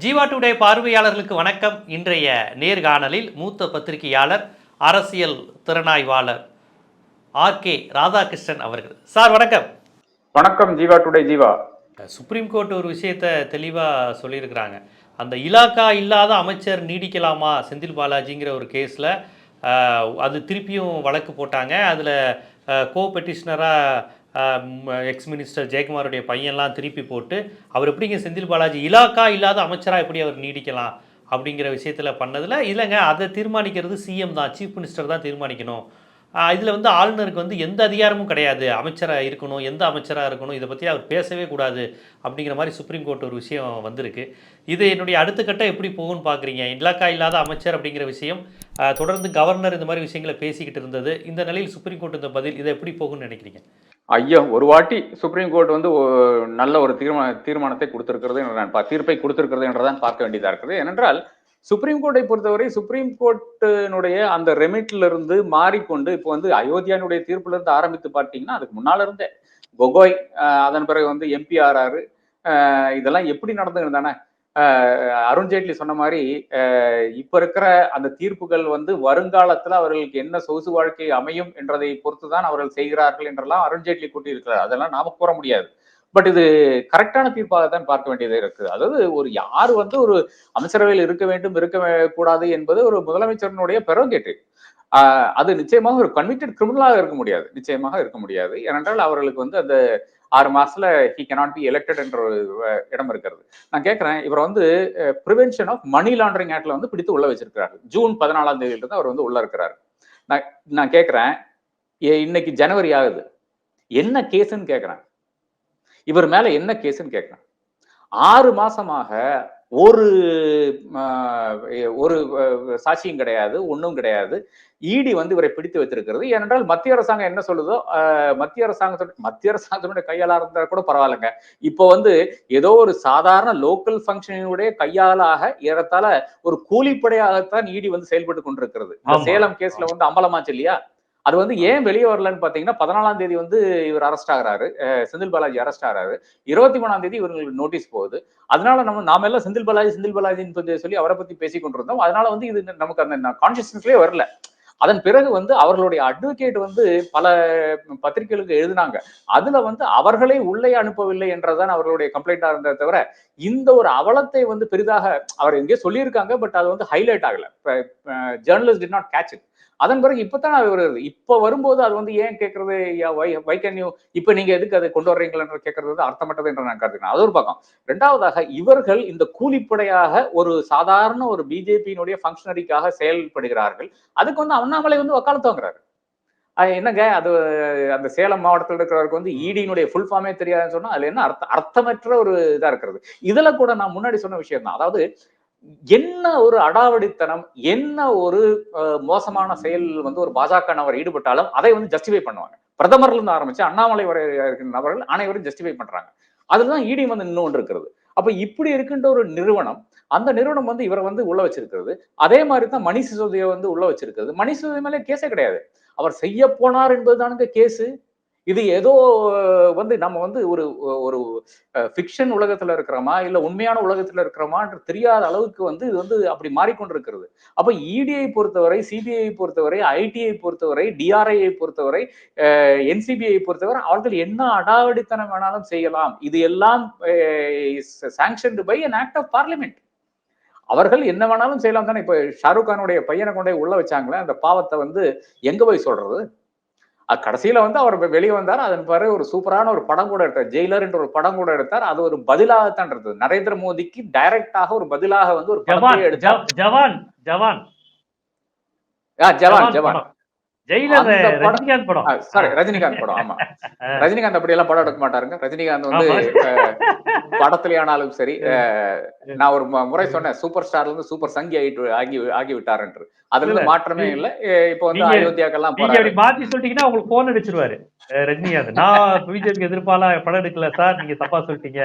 Jeeva today பார்வையாளர்களுக்கு வணக்கம். இன்றைய நேர்காணலில் மூத்த பத்திரிகையாளர் அரசியல் திறனாய்வாளர் ஆர் கே ராதாகிருஷ்ணன் அவர்கள். சார் வணக்கம். வணக்கம் Jeeva today Jeeva. Supreme court ஒரு விஷயத்தை தெளிவாக சொல்லியிருக்கிறாங்க. அந்த இலாக்கா இல்லாத அமைச்சர் நீடிக்கலாமா செந்தில் பாலாஜிங்கிற ஒரு கேஸில் அது திருப்பியும் வழக்கு போட்டாங்க. அதில் கோ பெட்டிஷனராக எக்ஸ் மினிஸ்டர் ஜெயக்குமாருடைய பையன்லாம் திருப்பி போட்டு அவர் எப்படிங்க செந்தில் பாலாஜி இலாக்கா இல்லாத அமைச்சராக எப்படி அவர் நீடிக்கலாம்? அப்படிங்கிற விஷயத்தில் பண்ணதில் இல்லைங்க அதை தீர்மானிக்கிறது சிஎம் தான் சீஃப் மினிஸ்டர் தான் தீர்மானிக்கணும். இதில் வந்து ஆளுநருக்கு வந்து எந்த அதிகாரமும் கிடையாது. அமைச்சராக இருக்கணும் எந்த அமைச்சராக இருக்கணும் இதை பற்றி அவர் பேசவே கூடாது அப்படிங்கிற மாதிரி சுப்ரீம் கோர்ட் ஒரு விஷயம் வந்திருக்கு. இது என்னுடைய அடுத்த கட்டம் எப்படி போகும்னு பார்க்குறீங்க இலாக்கா இல்லாத அமைச்சர் அப்படிங்கிற விஷயம் தொடர்ந்து கவர்னர் இந்த மாதிரி விஷயங்களை பேசிக்கிட்டு இருந்தது. இந்த நிலையில் சுப்ரீம் கோர்ட் இந்த பதில் இதை எப்படி போகும்னு நினைக்கிறீங்க? ஐயா ஒரு வாட்டி சுப்ரீம் கோர்ட் வந்து நல்ல ஒரு தீர்மான தீர்மானத்தை கொடுத்திருக்கிறது நான் பா- தீர்ப்பை கொடுத்திருக்கிறது என்றுதான் பார்க்க வேண்டியதாக இருக்குது. ஏனென்றால் சுப்ரீம் கோர்ட்டை பொறுத்தவரை சுப்ரீம் கோர்ட்டினுடைய அந்த ரெமிட்ல இருந்து மாறிக்கொண்டு இப்போ வந்து அயோத்தியானுடைய தீர்ப்புல இருந்து ஆரம்பித்து பார்த்தீங்கன்னா அதுக்கு முன்னால இருந்தே கொகோய் அதன் பிறகு வந்து எம்பி ஆர்ஆர் இதெல்லாம் எப்படி நடந்துன்னு தானே? அருண்ஜேட்லி சொன்ன மாதிரி இப்ப இருக்கிற அந்த தீர்ப்புகள் வந்து வருங்காலத்துல அவர்களுக்கு என்ன சொகுசு வாழ்க்கை அமையும் என்றதை பொறுத்து தான் அவர்கள் செய்கிறார்கள் என்றெல்லாம் அருண்ஜேட்லி கூட்டியிருக்கிறார் அதெல்லாம் நாம கூற முடியாது. பட் இது கரெக்டான தீர்ப்பாக தான் பார்க்க வேண்டியது இருக்கு அதாவது ஒரு யார் வந்து ஒரு அமைச்சரவையில் இருக்க வேண்டும் இருக்க கூடாது என்பது ஒரு முதலமைச்சரினுடைய கேட்டு அது நிச்சயமாக ஒரு கன்விக்டட் கிரிமினலாக இருக்க முடியாது. நிச்சயமாக இருக்க முடியாது. ஏனென்றால் அவர்களுக்கு வந்து அந்த ஆறு மாசத்துல ஹி cannot பி எலெக்டட் என்ற ஒரு இடம் இருக்கிறது. நான் கேட்கிறேன் இவர் வந்து ப்ரிவென்ஷன் ஆஃப் மணி லாண்டரிங் ஆக்ட்ல வந்து பிடித்து உள்ள வச்சிருக்கிறாரு ஜூன் பதினாலாம் தேதியிலிருந்து அவர் வந்து உள்ள இருக்கிறாரு. நான் நான் கேட்கிறேன் ஏ- இன்னைக்கு ஜனவரி ஆகுது. என்ன கேஸ்ன்னு கேட்குறேன். இவர் மேல என்ன கேஸ்ன்னு கேட்கிறேன். ஆறு மாசமாக ஒரு ஒரு சாட்சியும் கிடையாது ஒண்ணும் கிடையாது. இடி வந்து இவரை பிடித்து வைத்திருக்கிறது. ஏனென்றால் மத்திய அரசாங்கம் என்ன சொல்லுதோ மத்திய அரசாங்கத்தோட மத்திய அரசாங்கத்தினுடைய கையாளா இருந்தா கூட பரவாயில்லைங்க. இப்போ வந்து ஏதோ ஒரு சாதாரண லோக்கல் ஃபங்க்ஷனுடைய கையாளாக ஏறத்தாழ ஒரு கூலிப்படையாகத்தான் இடி வந்து செயல்பட்டு கொண்டிருக்கிறது. சேலம் கேஸ்ல வந்து அம்பலமாச்சு இல்லையா? அது வந்து ஏன் வெளியே வரலன்னு பாத்தீங்கன்னா பதினாலாம் தேதி வந்து இவர் அரெஸ்ட் ஆகிறாரு. செந்தில் பாலாஜி அரெஸ்ட் ஆகிறாரு. இருபத்தி மூணாம் தேதி இவங்களுக்கு நோட்டீஸ் போகுது. அதனால நம்ம நாம எல்லாம் செந்தில் பாலாஜி செந்தில் பாலாஜின்னு சொல்லி அவரை பத்தி பேசிக்கொண்டிருந்தோம் அதனால வந்து இது நமக்கு அந்த கான்சியஸ்னஸ்லயே வரல. அதன் பிறகு வந்து அவர்களுடைய அட்வொகேட் வந்து பல பத்திரிகைகளுக்கு எழுதினாங்க. அதுல வந்து அவர்களை உள்ளே அனுப்பவில்லை என்றதான் அவர்களுடைய கம்ப்ளைண்டா இருந்ததை தவிர இந்த ஒரு அவலத்தை வந்து பெரிதாக அவர் எங்கேயோ சொல்லியிருக்காங்க பட் அது வந்து ஹைலைட் ஆகல. Journalist did not catch it அதன் பிறகு இப்பதான் அது இப்ப வரும்போது அது வந்து ஏன் கேட்கறது? வை கேன் யூ இப்ப நீங்க எதுக்கு அதை கொண்டு வர்றீங்களா கேட்கறது வந்து அர்த்தமற்றது என்று நான் கருதுகிறேன். அது ஒரு பக்கம். ரெண்டாவதாக இவர்கள் இந்த கூலிப்படையாக ஒரு சாதாரண ஒரு பிஜேபியினுடைய ஃபங்க்ஷனரிக்காக செயல்படுகிறார்கள். அதுக்கு வந்து அண்ணாமலை வந்து வக்காலத்து வாங்குறாரு. என்னங்க? அது அந்த சேலம் மாவட்டத்தில் இருக்கிறவருக்கு வந்து ஈடியினுடைய ஃபுல் ஃபார்மே தெரியாதுன்னு சொன்னா அதுல என்ன அர்த்த அர்த்தமற்ற ஒரு இதா இருக்கிறது. இதுல கூட நான் முன்னாடி சொன்ன விஷயம் தான் அதாவது என்ன ஒரு அடாவடித்தனம் என்ன ஒரு மோசமான செயல் வந்து ஒரு பாஜக நபர் ஈடுபட்டாலும் அதை வந்து ஜஸ்டிஃபை பண்ணுவாங்க. பிரதமர்ல இருந்து ஆரம்பிச்சு அண்ணாமலை வரை இருக்கிற நபர்கள் அனைவரும் ஜஸ்டிஃபை பண்றாங்க. அதுதான் இடி வந்து நின்று கொண்டு இருக்கிறது. அப்ப இப்படி இருக்கின்ற ஒரு நிறுவனம் அந்த நிறுவனம் வந்து இவரை வந்து உள்ள வச்சிருக்கிறது. அதே மாதிரி தான் மணி சிசோதியை வந்து உள்ள வச்சிருக்கிறது. மணி சிசோதி மேலே கேஸே கிடையாது. அவர் செய்ய போனார் என்பதுதானுங்க கேஸு. இது ஏதோ வந்து நம்ம வந்து ஒரு ஒரு ஃபிக்ஷன் உலகத்துல இருக்கிறோமா இல்ல உண்மையான உலகத்துல இருக்கிறோமான்ற தெரியாத அளவுக்கு வந்து இது வந்து அப்படி மாறிக்கொண்டிருக்கிறது. அப்ப இடிஐ பொறுத்தவரை சிபிஐ பொறுத்தவரை ஐடிஐ பொறுத்தவரை டிஆர்ஐயை பொறுத்தவரை என்சிபிஐ பொறுத்தவரை அவர்கள் என்ன அடாவடித்தனம் வேணாலும் செய்யலாம். இது எல்லாம் sanctioned by an act of parliament அவர்கள் என்ன வேணாலும் செய்யலாம் தானே. இப்ப ஷாருக் கானுடைய பையனை கொண்டே உள்ள வச்சாங்களே அந்த பாவத்தை வந்து எங்க போய் சொல்றது? கடைசியில வந்து அவர் வெளியே வந்தார். அதன் பிறகு ஒரு சூப்பரான ஒரு படம் கூட எடுத்தார். ஜெயிலர் என்ற ஒரு படம் கூட எடுத்தார். அது ஒரு பதிலாகத்தான் இருந்தது. நரேந்திர மோடிக்கு டைரக்டாக ஒரு பதிலாக வந்து ஒரு படத்தையே எடுத்தார். ஜவ- ஜவான் ஜவான். ஜவான் ஜவான் படம். படம்- ரஜினிகாந்த் படம் சாரி ரஜினிகாந்த் படம். ஆமா. ரஜினிகாந்த் அப்படி எல்லாம் படம் எடுக்க மாட்டாருங்க. ரஜினிகாந்த் வந்து ஆமா. அஹ், படத்திலே ஆனாலும் சரி நான் ஒரு முறை சொன்னேன் சூப்பர் ஸ்டார்ல இருந்து சூப்பர் சங்கி ஆகிட்டு ஆகி ஆகி விட்டார் என்று அதுல இருந்து மாற்றமே இல்ல. இப்போ வந்து அயோத்தியாக்கெல்லாம் அப்படி மாத்தி சொல்லிட்டீங்கன்னா உங்களுக்கு போன் அடிச்சிருவாரு. ரஜினிகாந்த் நான் பிஜேபிக்கு எதிர்ப்பாலா படம் எடுக்கல சார் நீங்க தப்பா சொல்லிட்டீங்க.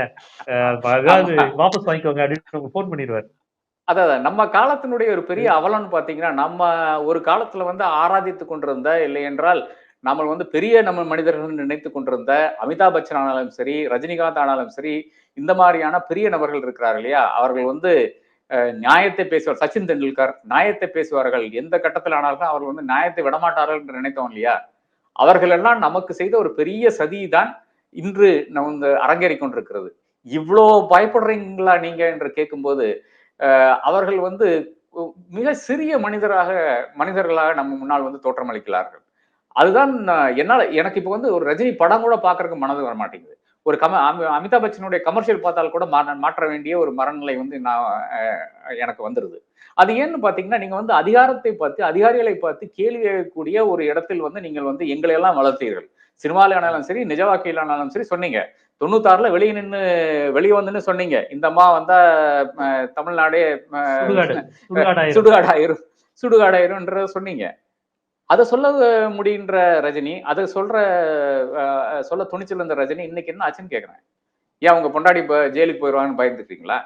அதாவது வாபஸ் வாங்கிக்கோங்க அப்படின்னு போன் பண்ணிடுவாரு. அதான் நம்ம காலத்தினுடைய ஒரு பெரிய அவலம்னு பாத்தீங்கன்னா நம்ம ஒரு காலத்துல வந்து ஆராதித்து கொண்டிருந்த இல்லை என்றால் நம்ம வந்து பெரிய நம்ம மனிதர்கள் நினைத்து கொண்டிருந்த அமிதாப் பச்சன் ஆனாலும் சரி ரஜினிகாந்த் ஆனாலும் சரி இந்த மாதிரியான பெரிய நபர்கள் இருக்கிறார்கள் இல்லையா? அவர்கள் வந்து நியாயத்தை பேசுவார். சச்சின் தெண்டுல்கர் நியாயத்தை பேசுவார்கள். எந்த கட்டத்தில் ஆனாலும் அவர்கள் வந்து நியாயத்தை விடமாட்டார்கள் என்று நினைத்தோம் இல்லையா? அவர்கள் எல்லாம் நமக்கு செய்த ஒரு பெரிய சதி தான் இன்று நம்ம இந்த அரங்கேறி கொண்டிருக்கிறது. இவ்வளோ பயப்படுறீங்களா நீங்க என்று கேட்கும்போது அவர்கள் வந்து மிக சிறிய மனிதராக மனிதர்களாக நம்ம முன்னால் வந்து தோற்றமளிக்கிறார்கள். அதுதான் நான் எனக்கு இப்போ வந்து ஒரு ரஜினி படம் கூட பார்க்கறதுக்கு மனது வர மாட்டேங்குது ஒரு கம அமி- அமிதாப் பச்சனுடைய கமர்ஷியல் பார்த்தால் கூட மாற்ற வேண்டிய ஒரு மனநிலை வந்து நான் எனக்கு வந்துருது. அது ஏன்னு பாத்தீங்கன்னா நீங்க வந்து அதிகாரத்தை பார்த்து அதிகாரிகளை பார்த்து கேள்வி கேட்கக்கூடிய ஒரு இடத்தில் வந்து நீங்கள் வந்து எங்களை எல்லாம் வளர்த்தீர்கள். சினிமாவில் ஆனாலும் சரி நிஜ வாழ்க்கையில் ஆனாலும் சரி சொன்னீங்க. தொண்ணூத்தாறுல வெளியே நின்று வெளியே வந்துன்னு சொன்னீங்க. இந்த அம்மா வந்தா தமிழ்நாடே சுடுகாடாயிரும். சுடுகாடாயிரும். சுடுகாடாயிரும்ன்றத சொன்னீங்க. அதை சொல்ல முடியுன்ற ரஜினி அதை சொல்ற சொல்ல துணிச்சல் இருந்த ரஜினி இன்னைக்கு என்ன ஆச்சுன்னு கேட்குறேன் ஏன் அவங்க பொண்டாடி இப்போ ஜெயிலுக்கு போயிடுவாங்கன்னு பயந்துட்டீங்களா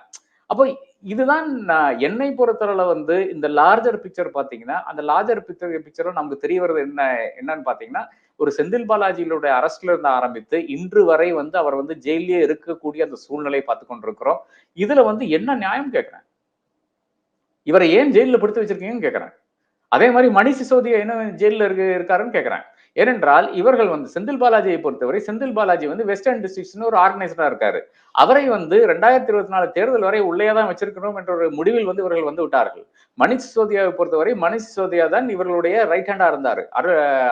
அப்போ இதுதான் நான் என்னை பொறுத்தளவுல வந்து இந்த லார்ஜர் பிக்சர் பார்த்தீங்கன்னா அந்த லார்ஜர் பிக்சர் பிக்சரும் நமக்கு தெரிய வருது என்ன என்னன்னு பார்த்தீங்கன்னா ஒரு செந்தில் பாலாஜியினுடைய அரஸ்ட்ல இருந்து ஆரம்பித்து இன்று வரை வந்து அவர் வந்து ஜெயிலே இருக்கக்கூடிய அந்த சூழ்நிலையை பார்த்து கொண்டிருக்கிறோம். இதுல வந்து என்ன நியாயம் கேட்கிறேன் இவரை ஏன் ஜெயிலில் பிடித்து வச்சிருக்கீங்கன்னு கேட்கிறேன் அதே மாதிரி மணி சிசோதியா என்ன ஜெயிலில் இருக்கு இருக்காருன்னு கேட்குறாங்க ஏனென்றால் இவர்கள் வந்து செந்தில் பாலாஜியை பொறுத்தவரை செந்தில் பாலாஜி வந்து வெஸ்டர்ன் டிஸ்ட்ரிக்ட்ஸ்னு ஒரு ஆர்கனைசரா இருக்காரு. அவரை வந்து ரெண்டாயிரத்தி இருபத்தி நாலு தேர்தல் வரை உள்ளே தான் வச்சிருக்கணும் என்ற ஒரு முடிவில் வந்து இவர்கள் வந்து விட்டார்கள். மணிஷ் சிசோதியாவை பொறுத்தவரை மணிஷ் சிசோதியா தான் இவர்களுடைய ரைட் ஹேண்டா இருந்தாரு.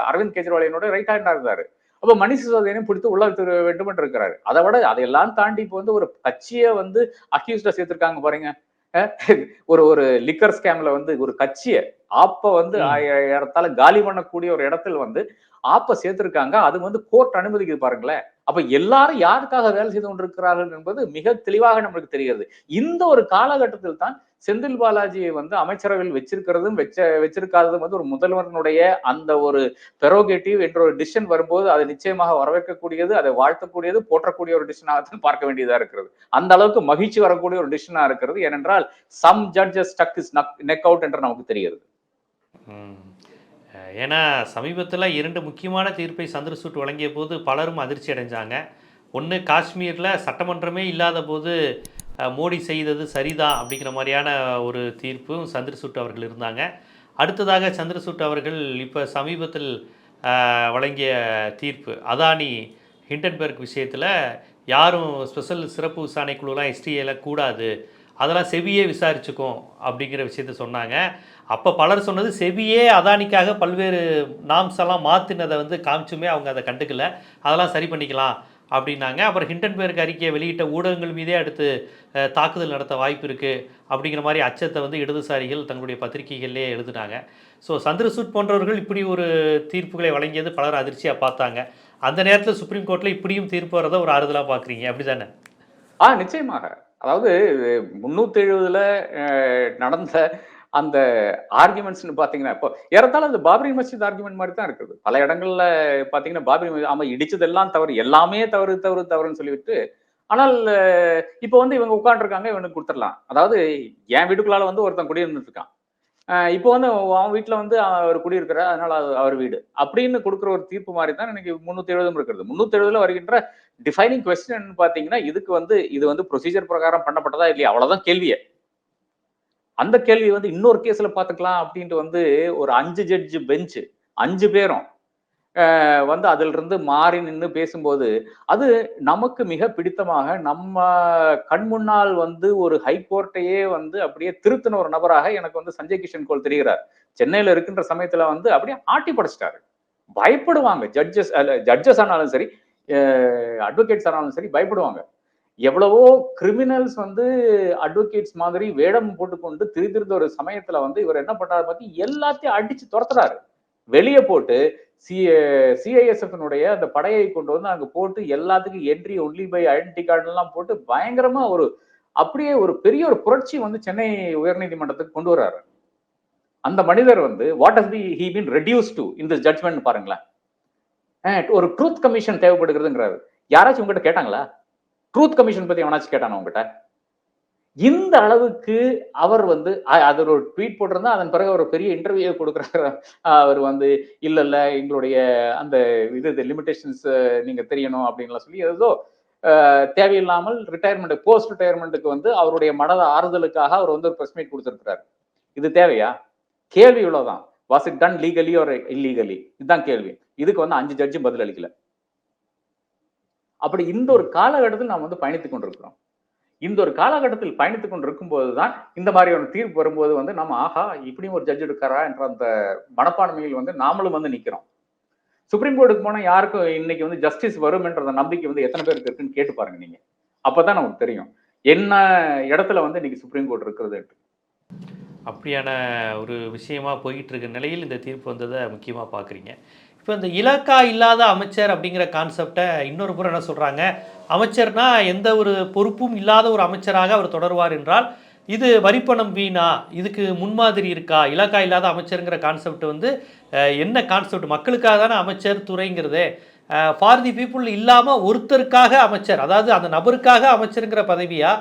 அரவிந்த் கெஜ்ரிவாலினுடைய ரைட் ஹேண்டா இருந்தாரு. அப்ப மணிஷ் சிசோதியனையும் பிடித்து உள்ள வேண்டும் என்று இருக்கிறாரு. அதை விட அதையெல்லாம் தாண்டி இப்போ வந்து ஒரு கட்சியை வந்து அக்யூஸ்டா சேர்த்திருக்காங்க பாருங்க. ஒரு ஒரு லிக்கர் ஸ்கேம்ல வந்து ஒரு கட்சியை ஆப்ப வந்து ஏறத்தாழ காலி பண்ணக்கூடிய ஒரு இடத்துல வந்து ஆப்ப சேர்த்திருக்காங்க. அது வந்து கோர்ட் அனுமதிக்குது பாருங்களேன். அப்ப எல்லாரும் யாருக்காக வேலை செய்து கொண்டிருக்கிறார்கள் என்பது மிக தெளிவாக நம்மளுக்கு தெரிகிறது. இந்த ஒரு காலகட்டத்தில் தான் செந்தில் பாலாஜியை வந்து அமைச்சரவையில் வச்சிருக்கிறதும் வச்ச வச்சிருக்காததும் வந்து ஒரு முதல்வரனுடைய அந்த ஒரு பெரோகேட்டிவ் என்ற ஒரு டிசிஷன் வரும்போது அது நிச்சயமாக வரவேற்கக்கூடியது அதை வாழ்த்தக்கூடியது போற்றக்கூடிய ஒரு டிசிஷனாகத்தான் பார்க்க வேண்டியதா இருக்கிறது. அந்த அளவுக்கு மகிழ்ச்சி வரக்கூடிய ஒரு டிசிஷனா இருக்கிறது. ஏனென்றால் some judges stuck his neck out என்று நமக்கு தெரிகிறது. ஏன்னா சமீபத்தில் இரண்டு முக்கியமான தீர்ப்பை சந்திரசூட் வழங்கிய போது பலரும் அதிர்ச்சி அடைஞ்சாங்க. ஒன்று காஷ்மீரில் சட்டமன்றமே இல்லாத போது மோடி செய்தது சரிதான் அப்படிங்கிற மாதிரியான ஒரு தீர்ப்பும் சந்திரசூட் அவர்கள் இருந்தாங்க. அடுத்ததாக சந்திரசூட் அவர்கள் இப்போ சமீபத்தில் வழங்கிய தீர்ப்பு. அதானி ஹிண்டன்பர்க் விஷயத்தில் யாரும் ஸ்பெஷல் சிறப்பு விசாரணை குழுலாம் எஸ்டிஏல கூடாது. அதெல்லாம் செவியே விசாரிச்சுக்கும் அப்படிங்கிற விஷயத்த சொன்னாங்க. அப்போ பலர் சொன்னது செவியே அதானிக்காக பல்வேறு நாம்ஸ் எல்லாம் மாற்றினதை வந்து காமிச்சுமே அவங்க அதை கண்டுக்கல. அதெல்லாம் சரி பண்ணிக்கலாம் அப்படின்னாங்க. அப்புறம் ஹிண்டன்பர்க் அறிக்கையை வெளியிட்ட ஊடகங்கள் மீதே அடுத்து தாக்குதல் நடத்த வாய்ப்பு இருக்குது அப்படிங்கிற மாதிரி அச்சத்தை வந்து இடதுசாரிகள் தங்களுடைய பத்திரிகைகள்லேயே எழுதினாங்க. ஸோ சந்திரசூட் போன்றவர்கள் இப்படி ஒரு தீர்ப்புகளை வழங்கியது பலர் அதிர்ச்சியாக பார்த்தாங்க. அந்த நேரத்தில் சுப்ரீம் கோர்ட்டில் இப்படியும் தீர்ப்பு வரதை ஒரு ஆறுதலாக பார்க்குறீங்க. அப்படி தானே ஆ நிச்சயமாக. அதாவது முந்நூற்றி எழுபதில் நடந்த அந்த ஆர்குமெண்ட்ஸ்னு பார்த்தீங்கன்னா இப்போ ஏறத்தாலும் அந்த பாபரி மஸ்ஜித் ஆர்குமெண்ட் மாதிரி தான் இருக்குது. பல இடங்கள்ல பார்த்தீங்கன்னா பாபரி மஸ்ஜித் ஆமா இடிச்சதெல்லாம் தவறு எல்லாமே தவறு தவறு தவறுன்னு சொல்லிவிட்டு ஆனால் இப்போ வந்து இவங்க உட்காந்துருக்காங்க இவனுக்கு கொடுத்துடலாம். அதாவது என் வீட்டுக்குள்ளால வந்து ஒருத்தன் குடியிருந்துட்டு இருக்கான் இப்போ வந்து அவன் வீட்டில் வந்து அவர் குடியிருக்கிறார் அதனால அவர் வீடு. அப்படின்னு கொடுக்குற ஒரு தீர்ப்பு மாதிரி தான் எனக்கு முந்நூற்றி எழுபதும் இருக்கிறது. முந்நூற்றி எழுபதுல வருகின்ற டிஃபைனிங் கொஸ்டின் பார்த்தீங்கன்னா இதுக்கு வந்து இது வந்து ப்ரொசீஜர் பிரகாரம் பண்ணப்பட்டதா இல்லையா? அவ்வளோதான் கேள்வியே. அந்த கேள்வி வந்து இன்னொரு கேஸ்ல பாத்துக்கலாம் அப்படின்ட்டு வந்து ஒரு அஞ்சு ஜட்ஜ் பெஞ்சு அஞ்சு பேரும் வந்து அதிலிருந்து இருந்து மாறி நின்று பேசும்போது அது நமக்கு மிக பிடித்தமாக நம்ம கண் முன்னால் வந்து ஒரு ஹைகோர்ட்டையே வந்து அப்படியே திருத்தின ஒரு நபராக எனக்கு வந்து சஞ்சய் கிஷன் கோல் தெரிகிறார். சென்னையில இருக்கின்ற சமயத்துல வந்து அப்படியே ஆட்டி படைச்சிட்டாரு. பயப்படுவாங்க. ஜட்ஜஸ் ஜட்ஜஸ் ஆனாலும் சரி அட்வொகேட்ஸ் ஆனாலும் சரி பயப்படுவாங்க. எவ்வளவோ கிரிமினல்ஸ் வந்து அட்வொகேட்ஸ் மாதிரி வேடம் போட்டுக்கொண்டு திரிதிருந்த ஒரு சமயத்துல வந்து இவர் என்ன பண்றாரு பத்தி எல்லாத்தையும் அடிச்சு துரத்துறாரு. வெளியே போட்டு சி சிஐஎஸ்எஃப்னுடைய அந்த படையை கொண்டு வந்து அங்க போட்டு எல்லாத்துக்கும் என்ட்ரி ஒன்லி பை ஐடென்டி கார்டுலாம் போட்டு பயங்கரமா ஒரு அப்படியே ஒரு பெரிய ஒரு புரட்சி வந்து சென்னை உயர்நீதிமன்றத்துக்கு கொண்டு வர்றாரு. அந்த மனிதர் வந்து what has be he been reduce to இந்த ஜட்மெண்ட் பாருங்களேன். ஒரு ட்ரூத் கமிஷன் தேவைப்படுகிறதுங்கிறாரு. யாராச்சும் உங்ககிட்ட கேட்டாங்களா? ட்ரூத் கமிஷன் பத்தி எவனாச்சும் கேட்டானா உங்ககிட்ட இந்த அளவுக்கு அவர் வந்து அது ஒரு ட்வீட் போட்டிருந்தா அதன் பிறகு அவர் பெரிய இன்டர்வியூ கொடுக்குறாரு. அவர் வந்து இல்ல இல்ல எங்களுடைய அந்த இது லிமிடேஷன்ஸ் நீங்க தெரியணும் அப்படின்லாம் சொல்லி ஏதோ தேவையில்லாமல் ரிட்டையர்மெண்ட் போஸ்ட் ரிட்டையர்மெண்ட்டுக்கு வந்து அவருடைய மனத ஆறுதலுக்காக அவர் வந்து ஒரு ப்ரெஸ் மீட் கொடுத்துருக்கிறாரு. இது தேவையா? கேள்வி இவ்வளவுதான். வாஸ் இட் டன் லீகலி ஒரு இல்லீகலி இதுதான் கேள்வி. இதுக்கு வந்து அஞ்சு ஜட்ஜும் பதில் அளிக்கல. அப்படி இந்த ஒரு காலகட்டத்தில் நாம் வந்து பயணித்துக் கொண்டிருக்கிறோம். இந்த ஒரு காலகட்டத்தில் பயணித்துக் கொண்டிருக்கும் போதுதான் இந்த மாதிரி ஒரு தீர்ப்பு வரும்போது வந்து நம்ம ஆஹா இப்படியும் ஒரு ஜட்ஜ் எடுக்காரா? என்ற அந்த மனப்பான்மையில் வந்து நாமளும் வந்து நிற்கிறோம் சுப்ரீம் கோர்ட்டுக்கு போனால் யாருக்கும் இன்னைக்கு வந்து ஜஸ்டிஸ் வரும் என்ற நம்பிக்கை வந்து எத்தனை பேருக்கு இருக்குன்னு கேட்டு பாருங்க நீங்க. அப்பதான் நமக்கு தெரியும். என்ன இடத்துல வந்து இன்னைக்கு சுப்ரீம் கோர்ட் இருக்கிறது அப்படியான ஒரு விஷயமா போயிட்டு இருக்க நிலையில் இந்த தீர்ப்பு வந்ததை முக்கியமாக பார்க்குறீங்க இப்போ இந்த இலக்கா இல்லாத அமைச்சர் அப்படிங்கிற கான்செப்டை இன்னொரு புறம் என்ன சொல்கிறாங்க அமைச்சர்னா எந்த ஒரு பொறுப்பும் இல்லாத ஒரு அமைச்சராக அவர் தொடர்வார் என்றால் இது வரிப்பணம் வீணா? இதுக்கு முன்மாதிரி இருக்கா? இலக்கா இல்லாத அமைச்சருங்கிற கான்செப்ட் வந்து என்ன கான்செப்ட் மக்களுக்காக தானே அமைச்சர் துறைங்கிறதே. ஃபார் தி பீப்புள் இல்லாமல் ஒருத்தருக்காக அமைச்சர் அதாவது அந்த நபருக்காக அமைச்சருங்கிற பதவியா?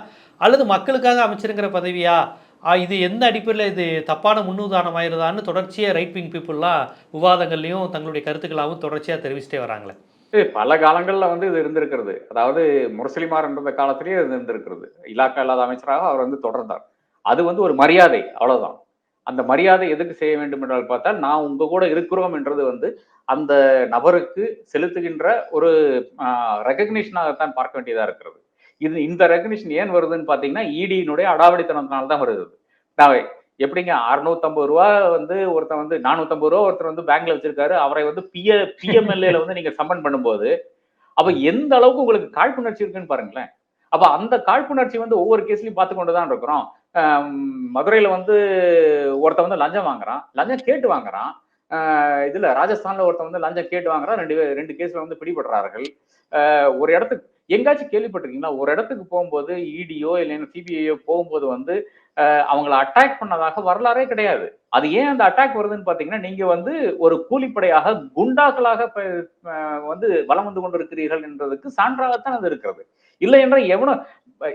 அல்லது மக்களுக்காக அமைச்சருங்கிற பதவியா? இது எந்த அடிப்படையில் இது தப்பான முன்னுதாரணமாயிருதான்னு தொடர்ச்சியாக ரைட் விங் பீப்புளெலாம் விவாதங்கள்லையும் தங்களுடைய கருத்துக்களாகவும் தொடர்ச்சியாக தெரிவிச்சிட்டே வராங்களே. பல காலங்களில் வந்து இது இருந்திருக்கிறது. அதாவது முரசலிமார் இருந்த காலத்திலேயே இது இருந்திருக்கிறது. இலாக்கா இல்லாத அமைச்சராக அவர் வந்து தொடர்ந்தார். அது வந்து ஒரு மரியாதை அவ்வளோதான் அந்த மரியாதை எதுக்கு செய்ய வேண்டும் என்றால் பார்த்தால் நான் உங்க கூட இருக்கிறோம் என்றது வந்து அந்த நபருக்கு செலுத்துகின்ற ஒரு ரெகக்னிஷனாகத்தான் பார்க்க வேண்டியதாக இருக்கிறது. இது இந்த ரெகக்னிஷன் ஏன் வருதுன்னு பாத்தீங்கன்னா இடியினுடைய அடாவடித்தனத்தினால தான் வருது நான் எப்படிங்க அறுநூத்தம்பது ரூபா வந்து ஒருத்தன் வந்து நானூத்தம்பது ரூபா ஒருத்தர் வந்து பேங்க்ல வச்சிருக்காரு அவரை வந்து பிஎ பிஎம்எல்ஏல வந்து நீங்க சம்மன் பண்ணும்போது அப்ப எந்த அளவுக்கு உங்களுக்கு காழ்ப்புணர்ச்சி இருக்குன்னு பாருங்களேன். அப்ப அந்த காழ்ப்புணர்ச்சி வந்து ஒவ்வொரு கேஸ்லயும் பார்த்து கொண்டு தான் இருக்கிறோம். மதுரையில வந்து ஒருத்தன் வந்து லஞ்சம் வாங்குறான். லஞ்சம் கேட்டு வாங்குறான். ஆஹ் இதுல ராஜஸ்தான்ல ஒருத்தன் வந்து லஞ்சம் கேட்டு வாங்குறான். ரெண்டு ரெண்டு கேஸ்ல வந்து பிடிபடுறார்கள். ஆஹ் ஒரு இடத்துக்கு எங்காச்சும் கேள்விப்பட்டிருக்கீங்களா? ஒரு இடத்துக்கு போகும்போது இடியோ இல்லைன்னா சிபிஐயோ போகும்போது வந்து அவங்கள அட்டாக் பண்ணதாக வரலாறே கிடையாது. அது ஏன் அந்த அட்டாக் வருதுன்னு பாத்தீங்கன்னா நீங்க வந்து ஒரு கூலிப்படையாக குண்டாக்களாக வந்து வலம் வந்து கொண்டிருக்கிறீர்கள் என்றதுக்கு சான்றாகத்தான் அது இருக்கிறது. இல்லை என்றால் எவனோ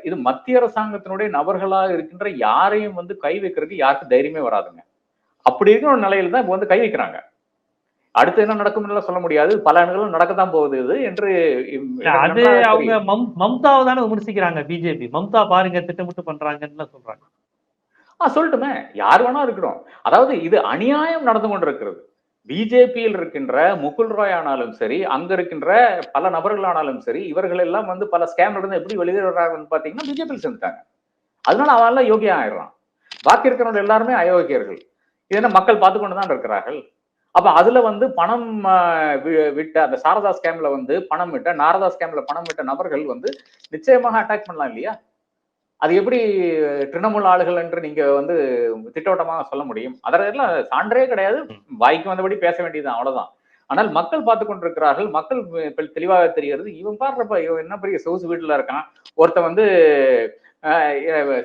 இது மத்திய அரசாங்கத்தினுடைய நபர்களாக இருக்கின்ற யாரையும் வந்து கை வைக்கிறதுக்கு யாருக்கும் தைரியமே வராதுங்க. அப்படி இருக்கிற ஒரு நிலையில தான் இப்போ வந்து கை வைக்கிறாங்க. அடுத்து என்ன நடக்கும் சொல்ல முடியாது. பல இடங்களும் நடக்கத்தான் போகுது இது என்று அது. அவங்க மம் மம்தாவை தானே விமர்சிக்கிறாங்க பிஜேபி மம்தா பாருங்க திட்டமிட்டு பண்றாங்கன்னு சொல்றாங்க. ஆ சொல்லட்டுமே. யார் வேணா இருக்கட்டும். அதாவது இது அநியாயம் நடந்து கொண்டிருக்கிறது. பிஜேபியில் இருக்கின்ற முகுல் ராய் ஆனாலும் சரி அங்க இருக்கின்ற பல நபர்கள் ஆனாலும் சரி இவர்கள் எல்லாம் வந்து பல ஸ்கேம்ல இருந்து எப்படி வெளியேறாங்கன்னு பாத்தீங்கன்னா பிஜேபியில் சேர்ந்துட்டாங்க அதனால அவன் எல்லாம் யோகியா ஆயிடுறான். பாக்கி இருக்கிறவங்க எல்லாருமே அயோக்கியர்கள். இது என்ன மக்கள் பார்த்து கொண்டு தான் இருக்கிறார்கள்? அப்ப அதுல வந்து பணம் வி- விட்ட அந்த சாரதா ஸ்கேம்ல வந்து பணம் விட்ட நாரதா ஸ்கேம்ல பணம் விட்ட நபர்கள் வந்து நிச்சயமாக அட்டாக் பண்ணலாம் இல்லையா? அது எப்படி திரிணாமுல் ஆளுகள் என்று நீங்க வந்து திட்டவட்டமாக சொல்ல முடியும்? அதெல்லாம் சான்றே கிடையாது. வாய்க்கு வந்தபடி பேச வேண்டியது அவ்வளவுதான். ஆனால் மக்கள் பார்த்து கொண்டிருக்கிறார்கள். மக்கள் தெளிவாக தெரிகிறது. இவன் பாடுறப்ப இவன் என்ன பெரிய சொகுசு வீட்டுல இருக்கான். ஒருத்தன் வந்து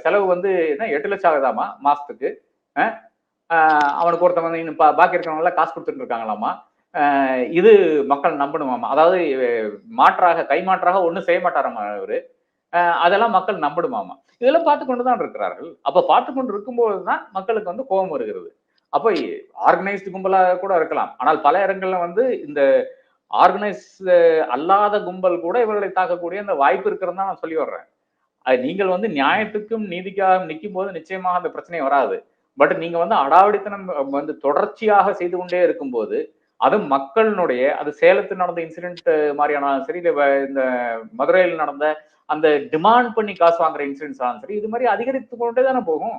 செலவு வந்து என்ன எட்டு லட்சம் ஆகுதாமா மாசத்துக்கு? அவனுக்கு ஒருத்தன் வந்து இன்னும் பா- பாக்கி இருக்கிறவங்கள காசு கொடுத்துட்டு இருக்காங்களாமா? இது மக்கள் நம்பணுமாமா? அதாவது மாற்றாக கைமாற்றாக ஒன்றும் செய்ய மாட்டாராமா அவரு அதெல்லாம் மக்கள் நம்பணுமாமா இதெல்லாம் பார்த்து கொண்டு தான் இருக்கிறார்கள். அப்ப பார்த்து கொண்டு இருக்கும்போது தான் மக்களுக்கு வந்து கோபம் வருகிறது. அப்போ ஆர்கனைஸ்டு கும்பலாக கூட இருக்கலாம். ஆனால் பல இடங்கள்ல வந்து இந்த ஆர்கனைஸ் அல்லாத கும்பல் கூட இவர்களை தாக்கக்கூடிய அந்த வாய்ப்பு இருக்கிறது தான் நான் சொல்லி வர்றேன். அது நீங்கள் வந்து நியாயத்துக்கும் நீதிக்காக நிற்கும் போது நிச்சயமாக அந்த பிரச்சனை வராது. பட் நீங்க வந்து அடாவடித்தனம் வந்து தொடர்ச்சியாக செய்து கொண்டே இருக்கும்போது அது மக்களினுடைய அது சேலத்தில் நடந்த இன்சிடென்ட் மாதிரியானாலும் சரி இந்த மதுரையில் நடந்த அந்த டிமாண்ட் பண்ணி காசு வாங்குற இன்சிடென்ட்ஸ் ஆனாலும் சரி இது மாதிரி அதிகரித்து கொண்டே தானே போகும்.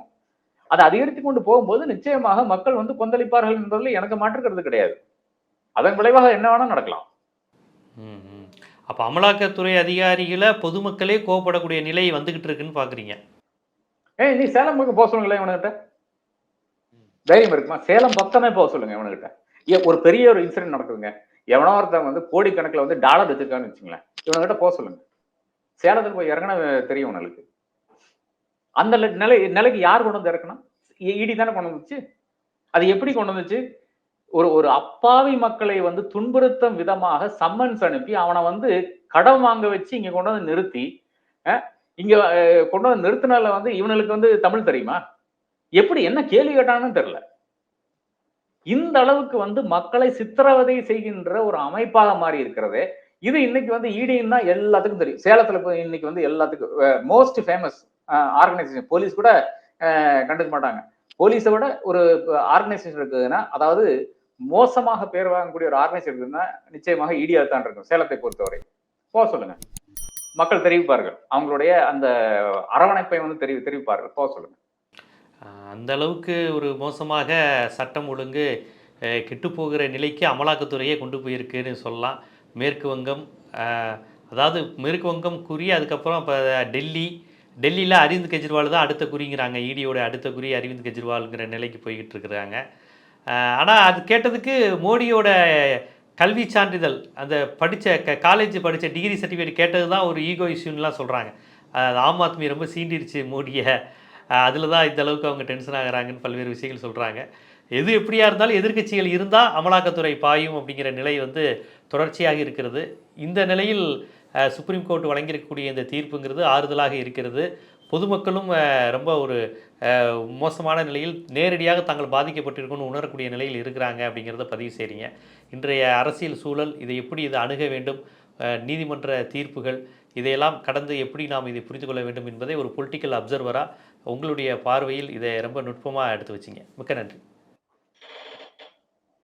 அது அதிகரித்து கொண்டு போகும்போது நிச்சயமாக மக்கள் வந்து கொந்தளிப்பார்கள் என்பதில் எனக்கு மாற்றுக்கிறது கிடையாது. அதன் விளைவாக என்ன வேணா நடக்கலாம். அப்ப அமலாக்கத்துறை அதிகாரிகளை பொதுமக்களே கோவப்படக்கூடிய நிலை வந்துகிட்டு இருக்குன்னு பாக்குறீங்க. ஏய் நீ சேலம் பக்கம் போக சொல்லுங்களேன் இவனுகிட்ட. தைரியம் இருக்குமா? சேலம் பக்கமே போக சொல்லுங்க இவனுக்கிட்ட ஏன் ஒரு பெரிய ஒரு இன்சிடென்ட் நடக்குதுங்க. எவனோ ஒருத்தன் வந்து கோடிக்கணக்கில் வந்து டாலர் வச்சிருக்கான்னு வச்சுங்களேன். இவனுக்கிட்ட போக சொல்லுங்க. சேலத்தில் போய் இறங்கின தெரியும் உனக்கு அந்த நிலை நிலைக்கு யார் கொண்டு வந்து இறக்கணும் இடி தானே கொண்டு வந்துச்சு. அது எப்படி கொண்டு வந்துச்சு? ஒரு ஒரு அப்பாவி மக்களை வந்து துன்புறுத்தும் விதமாக சம்மன்ஸ் அனுப்பி அவனை வந்து கடன் வாங்க வச்சு இங்க கொண்டு வந்து நிறுத்தி இங்க கொண்டு வந்து நிறுத்தினால வந்து இவனுக்கு வந்து தமிழ் தெரியுமா? எப்படி என்ன கேள்வி கேட்டான்னு தெரியல. இந்த அளவுக்கு வந்து மக்களை சித்திரவதை செய்கின்ற ஒரு அமைப்பாக மாறி இருக்கிறது. இது இன்னைக்கு வந்து ஈடின்னா எல்லாத்துக்கும் தெரியும். சேலத்துல இன்னைக்கு வந்து எல்லாத்துக்கும் மோஸ்ட் ஃபேமஸ் ஆர்கனைசேஷன் போலீஸ் கூட கண்டுக்க மாட்டாங்க. போலீஸை விட ஒரு ஆர்கனைசேஷன் இருக்குதுன்னா அதாவது மோசமாக பேர் வாங்கக்கூடிய ஒரு ஆர்கனைசேஷன் இருக்குதுன்னா நிச்சயமாக இடியா தான் இருக்கும். சேலத்தை பொறுத்தவரை. போக சொல்லுங்க. மக்கள் தெரிவிப்பார்கள். அவங்களுடைய அந்த அரவணைப்பை வந்து தெரிவி தெரிவிப்பார்கள். போக சொல்லுங்க. அந்த அளவுக்கு ஒரு மோசமாக சட்டம் ஒழுங்கு கெட்டுப்போகிற நிலைக்கு அமலாக்கத்துறையே கொண்டு போயிருக்குன்னு சொல்லலாம். மேற்கு வங்கம் அதாவது மேற்கு வங்கம் குறி அதுக்கப்புறம் இப்போ டெல்லி டெல்லியில் அரவிந்த் கெஜ்ரிவால் தான் அடுத்த குறிங்கிறாங்க. ஈடியோட அடுத்த குறி அரவிந்த் கெஜ்ரிவாலுங்கிற நிலைக்கு போய்கிட்டு இருக்கிறாங்க. ஆனால் அது கேட்டதுக்கு மோடியோட கல்வி சான்றிதழ் அந்த படித்த க காலேஜ் படித்த டிகிரி சர்டிஃபிகேட் கேட்டது தான் ஒரு ஈகோ இஷ்யூன்னுலாம் சொல்கிறாங்க ஆம் ஆத்மி ரொம்ப சீண்டிடுச்சு மோடியை. அதில் தான் இந்த அளவுக்கு அவங்க டென்ஷன் ஆகிறாங்கன்னு பல்வேறு விஷயங்கள் சொல்கிறாங்க எது எப்படியா இருந்தாலும் எதிர்க்கட்சிகள் இருந்தால் அமலாக்கத்துறை பாயும் அப்படிங்கிற நிலை வந்து தொடர்ச்சியாக இருக்கிறது. இந்த நிலையில் சுப்ரீம் கோர்ட் வழங்கியிருக்கக்கூடிய இந்த தீர்ப்புங்கிறது ஆறுதலாக இருக்கிறது. பொதுமக்களும் ரொம்ப ஒரு மோசமான நிலையில் நேரடியாக தாங்கள் பாதிக்கப்பட்டிருக்கணும்னு உணரக்கூடிய நிலையில் இருக்கிறாங்க அப்படிங்கிறத பதிவு செய்கிறீங்க இன்றைய அரசியல் சூழல் இதை எப்படி இதை அணுக வேண்டும்? நீதிமன்ற தீர்ப்புகள் இதையெல்லாம் கடந்து எப்படி நாம் இதை புரிந்து கொள்ள வேண்டும் என்பதை ஒரு பொலிட்டிக்கல் அப்சர்வராக உங்களுடைய பார்வையில் இதை ரொம்ப நுட்பமாக எடுத்து வச்சிங்க. மிக்க நன்றி.